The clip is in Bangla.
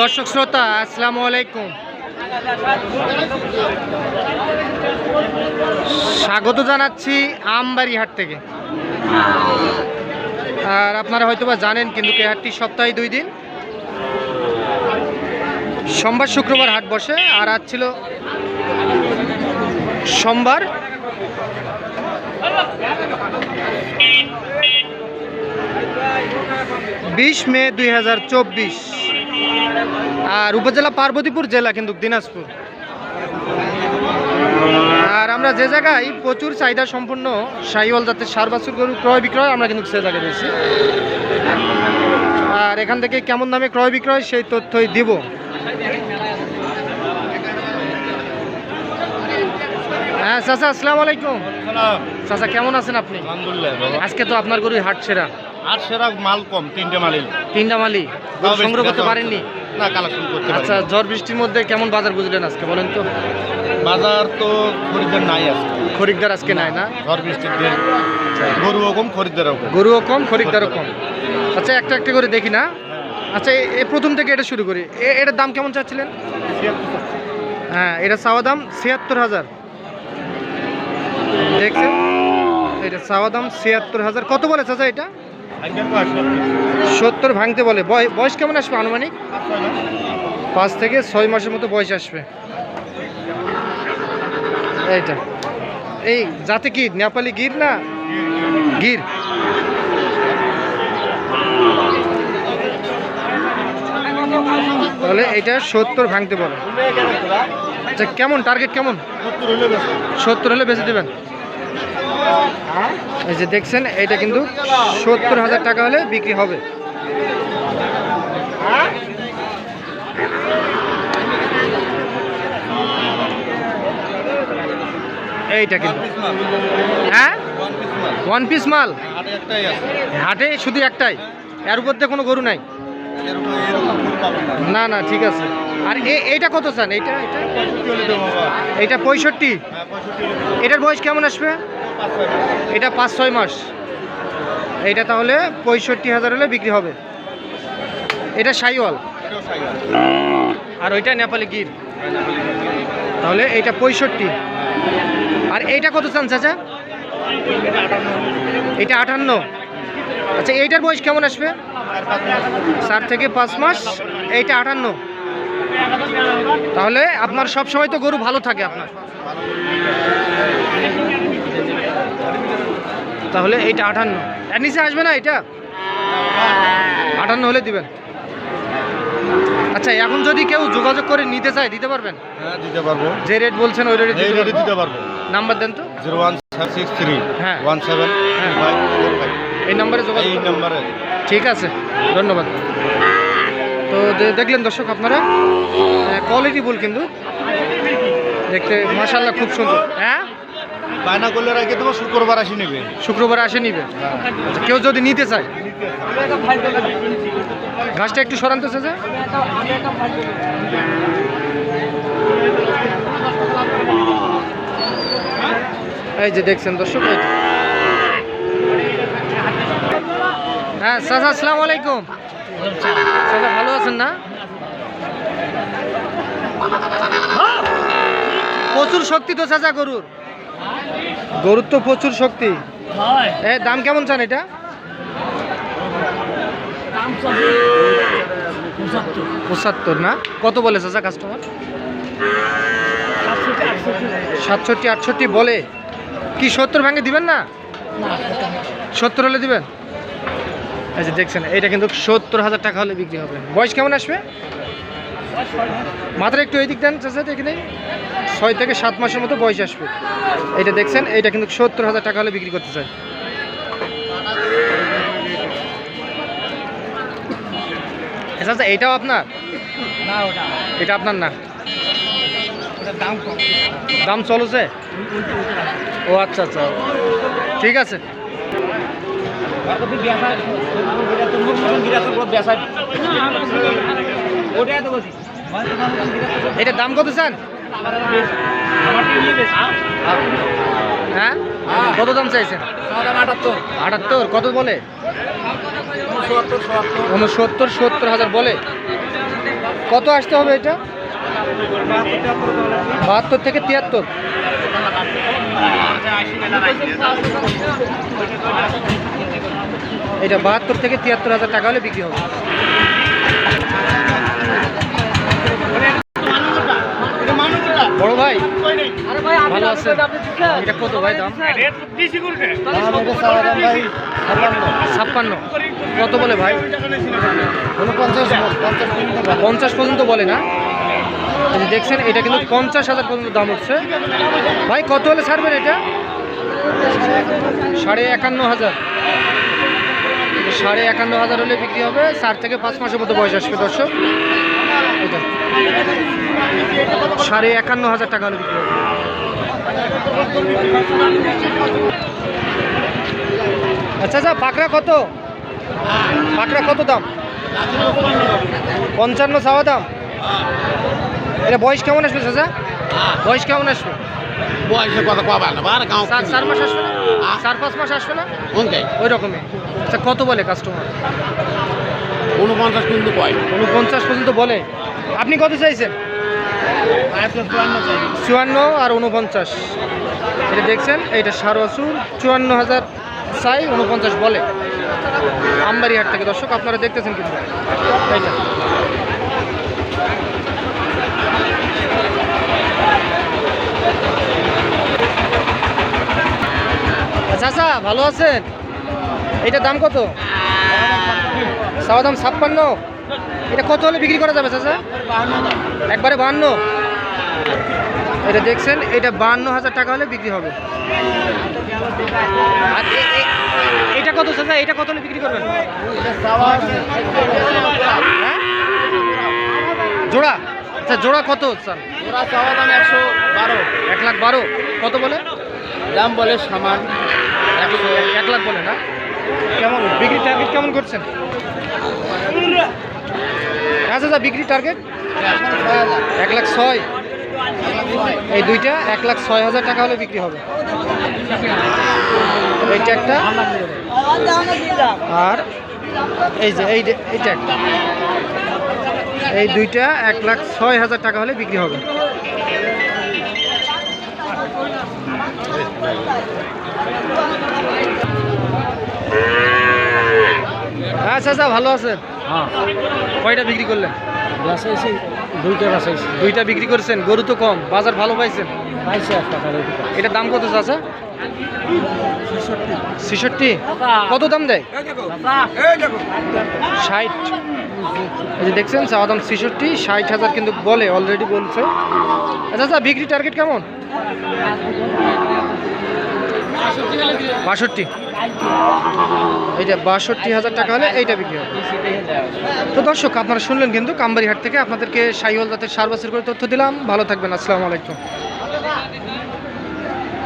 দর্শক শ্রোতা, আসসালামু আলাইকুম। স্বাগত জানাচ্ছি আমবাড়ি হাট থেকে। আর আপনারা হয়তোবা জানেন, কিন্তু এই হাটটি সপ্তাহে দুই দিন। সোমবার, শুক্রবার হাট বসে, আর আজ ছিল সোমবার। বিশ মে দুই হাজার চব্বিশ। আর উপজেলা পার্বতীপুর জেলা কিন্তু দিনাজপুর। আর আমরা যে জায়গায় প্রচুর চাহিদা সম্পন্ন সাইওয়াল জাতের সার বাছুর গরু ক্রয় বিক্রয় আমরা কিন্তু সে জায়গায় রয়েছি। আর এখান থেকে কেমন দামে ক্রয় বিক্রয় সেই তথ্যই দিব। হ্যাঁ চাচা আসসালামু আলাইকুম। চাচা কেমন আছেন আপনি? আজকে তো আপনার গরুই হাট সেরা। আর সেরা মাল কম তিনটে মালই তিনটা মালি সংগ্রহ করতে পারেননি? না কালেকশন করতে পারি আচ্ছা ঝড় বৃষ্টির মধ্যে কেমন বাজার বুঝলেন আজকে বলেন তো? বাজার তো খরিদ্দার নাই আছে খরিদ্দার আজকে নাই না? ঝড় বৃষ্টির দিন গরুও কম খরিদ্দারও কম। গরুও কম খরিদ্দারও কম। আচ্ছা একটা একটা করে দেখি না। আচ্ছা এ- প্রথম থেকে এটা শুরু করি। এটার দাম কেমন চাচ্ছিলেন? হ্যাঁ এটা চাওয়া দাম ছিয়াত্তর হাজার। দেখছেন? এটা চাওয়া দাম ছিয়াত্তর হাজার। কত বলে চাচা এটা? সত্তর ভাঙতে বলে। বয়- বয়স কেমন আসবে আনুমানিক? পাঁচ থেকে ছয় মাসের মতো বয়স আসবে। এইটা। এই যাতে কি? নেপালি গির না? গির। তাহলে এটা সত্তর ভাঙতে বলে। আচ্ছা কেমন? টার্গেট কেমন? সত্তর হলে বেঁচে দেবেন? এই যে দেখছেন এটা কিন্তু সত্তর হাজার টাকা হলে বিক্রি হবে। এইটা কিন্তু। হ্যাঁ? ওয়ান পিস মাল। হাটে শুধু একটাই। এর উপর দিয়ে কোনো গরু নাই। না না, ঠিক আছে। আর এইটা কত চান? এইটা এটা পঁয়ষট্টি। এটার বয়স কেমন আসবে। এটা পাঁচ ছয় মাস। এইটা তাহলে পঁয়ষট্টি হাজার হলে বিক্রি হবে। এটা সাইওয়াল। আর ওইটা নেপালি গির। তাহলে এইটা পঁয়ষট্টি। আর এইটা কত চান চাচা? এটা আটান্ন। আচ্ছা এইটার বয়স কেমন আসবে? চার থেকে পাঁচ মাস, এইটা আটান্ন। তাহলে আপনার সব সময় তো গরু ভালো থাকে আপনার। তাহলে এইটা আটান্ন এর নিচে আসবে না এটা আটান্ন হলে দিবেন। আচ্ছা এখন যদি কেউ যোগাযোগ করে নিতে চায় দিতে পারবেন? হ্যাঁ দিতে পারব। যে রেট বলছেন ওই রেটে দিতে পারব। নাম্বার দেন তো। Zero one six three. হ্যাঁ। ওয়ান সেভেন হ্যাঁ। এই নাম্বারে যোগাযোগ এই। নম্বরে ঠিক আছে। ধন্যবাদ। তো দেখলেন দর্শক আপনারা? কোয়ালিটি বল কিন্তু। দেখতে মাশাল্লাহ খুব সুন্দর। হ্যাঁ? বায়না করলে রাখে দেবো শুক্রবার আসে নেবে? শুক্রবার আসে নিবে। আচ্ছা, কেউ যদি নিতে চায়? ঘাসটা একটু সরান্ত এই যে দেখছেন দর্শক হ্যাঁ চাচা আসসালামু আলাইকুম। চাচা ভালো আছেন না? প্রচুর শক্তি তো চাচা গরুর। গরুর তো প্রচুর শক্তি। এ দাম কেমন চান এটা? পঁচাত্তর। না? কত বলে চাচা কাস্টমার সাতষট্টি আটষট্টি। বলে। কি সত্তর ভাঙে দিবেন না? সত্তর হলে দিবেন? আচ্ছা দেখছেন এটা কিন্তু সত্তর হাজার টাকা হলে বিক্রি হবে। বয়স কেমন আসবে? মাত্র একটু এই দিক দেন চাচা এখানে ছয় থেকে সাত মাসের মতো বয়স আসবে। এটা দেখছেন এটা কিন্তু সত্তর হাজার টাকা হলে বিক্রি করতে চাই আচ্ছা আচ্ছা এইটাও আপনার? এটা আপনার না? দাম দাম চলছে? ও আচ্ছা আচ্ছা। ঠিক আছে। এটার দাম কত চান? হ্যাঁ? কত দাম চাইছেন? আটাত্তর। কত বলে? সত্তর সত্তর উনসত্তর, সত্তর হাজার বলে। কত আসতে হবে এটা? বাহাত্তর থেকে তিয়াত্তর। এটা বাহাত্তর থেকে তিয়াত্তর হাজার টাকা হলে বিক্রি হবে। বড় ভাই? ভালো আছে এটা কত ভাই দাম? ছাপ্পান্ন। কত বলে ভাই? পঞ্চাশ পর্যন্ত বলে। না? দেখছেন এটা কিন্তু পঞ্চাশ হাজার পর্যন্ত দাম হচ্ছে। ভাই কত হলে ছাড়বেন এটা? সাড়ে একান্ন হাজার। সাড়ে একান্ন হাজার হলে বিক্রি হবে। চার থেকে পাঁচ মাসের মতো বয়স আসবে দর্শক। এটা। সাড়ে একান্ন হাজার টাকা হলে বিক্রি হবে। আচ্ছা আচ্ছা পাকড়া কত? পাকড়া কত দাম? পঞ্চান্ন চাওয়া দাম? এটা বয়স কেমন আসবে চাচা? বয়স কেমন আসবে? বয়সের কথা কবা না চার মাস আসবে না? চার পাঁচ মাস আসবে না? কোনটাই ওই রকমই আচ্ছা কত বলে কাস্টমার উনপঞ্চাশ কিন্তু কয় উনপঞ্চাশ পর্যন্ত বলে? আপনি কত চাইছেন? চুয়ান্ন আর উনপঞ্চাশ এটা দেখছেন এইটা সার বাছুর চুয়ান্ন হাজার চাই উনপঞ্চাশ বলে। আমবাড়ি হাট থেকে। দর্শক আপনারা দেখতেছেন কিন্তু এইটা আচ্ছা আচ্ছা ভালো আছেন? এইটার দাম কত? চাওয়া দাম ছাপ্পান্ন। এটা কত হলে বিক্রি করা যাবে চাচা? একবারে বাহান্ন। এটা দেখছেন এটা বাহান্ন হাজার টাকা হলে বিক্রি হবে। আর এটা কত চাচা? এটা কত হলে বিক্রি করবেন? হ্যাঁ? জোড়া? আচ্ছা জোড়া কত স্যার জোড়া চাওয়া দাম একশো বারো। এক লাখ বারো। কত বলে? দাম বলে সামান এক লাখ বলে না। কেমন? টার্গেট কেমন করছেন? বিক্রি টার্গেট এক লাখ ছয়। এই দুইটা এক লাখ ছয় হাজার টাকা হলে বিক্রি হবে। এইটা একটা। আর এই যে, এই এইটা একটা। এই দুইটা এক লাখ ছয় হাজার টাকা হলে বিক্রি হবে। আচ্ছা আচ্ছা ভালো আছেন কয়টা বিক্রি করলেন? দুইটা বাসাইছি দুইটা বিক্রি করছেন গরু তো কম বাজার ভালো পাইছেন? পাইছে একটা এটার দাম কত চাচা? ছেষট্টি। কত দাম দেয়? ষাট। এই যে দেখছেন চাওয়া দাম ছেষট্টি ষাট হাজার কিন্তু বলে অলরেডি বলছে। আচ্ছা আচ্ছা বিক্রি টার্গেট কেমন? বাষট্টি। এইটা বাষট্টি হাজার টাকা হলে এইটা বিক্রি হবে। তো দর্শক, আপনারা শুনলেন কিন্তু কাম্বারিহাট থেকে আপনাদেরকে সাইওয়াল জাতের সার করে তথ্য দিলাম। ভালো থাকবেন, আসসালামু আলাইকুম।